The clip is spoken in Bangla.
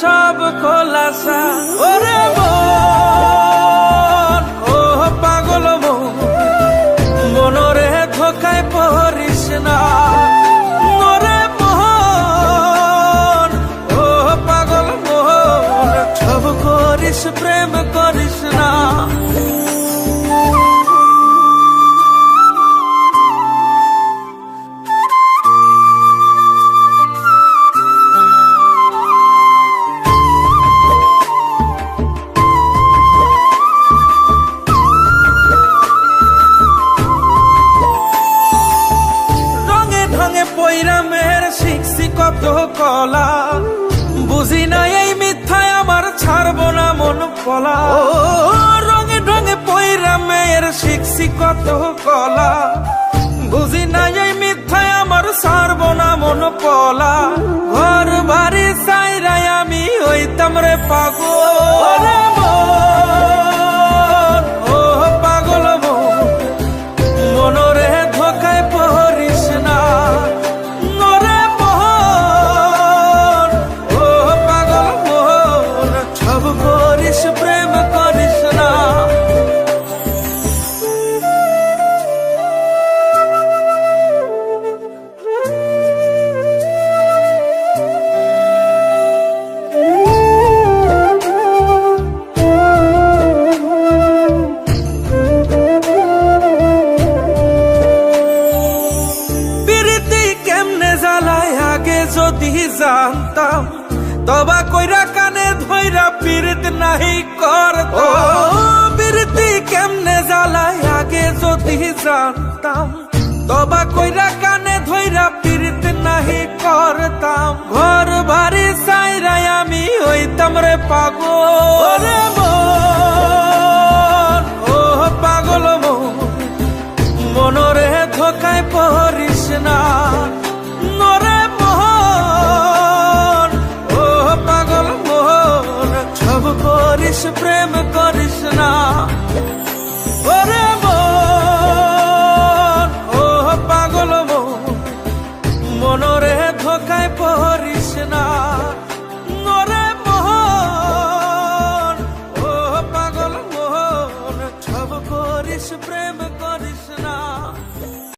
সব খোলাসা। ওরে মন, ও পাগল মন, মনরে ধোকায় পহরিস না। ওরে মন, ও পাগল মন, সব করিস, প্রেম করিস না। কলা। বুঝি না এই মিথ্যায় আমার ছাড়ব না মন পলা ও রঙে ঢঙে পৈরা মেয়ের শিখছি কত কলা। বুঝি না এই মিথ্যায় আমার ছাড়ব না মন পলা ঘর বাড়ি সাইরাই আমি ওই তামরে পাগল। যদি জানতাম তবা কইরা কানে ধইরা পীড়িত নাহি করতো। প্রীতি কেমনে জ্বালায় আগে যদি জানতাম তবা কইরা কানে ধইরা পীড়িত নাহি করতাম। ঘর বাড়ি সাইরাই আমি হইতাম রে পাগল। করিস না ওরে মন ও পাগল মোহন মনরে ধোকায় পড়িস না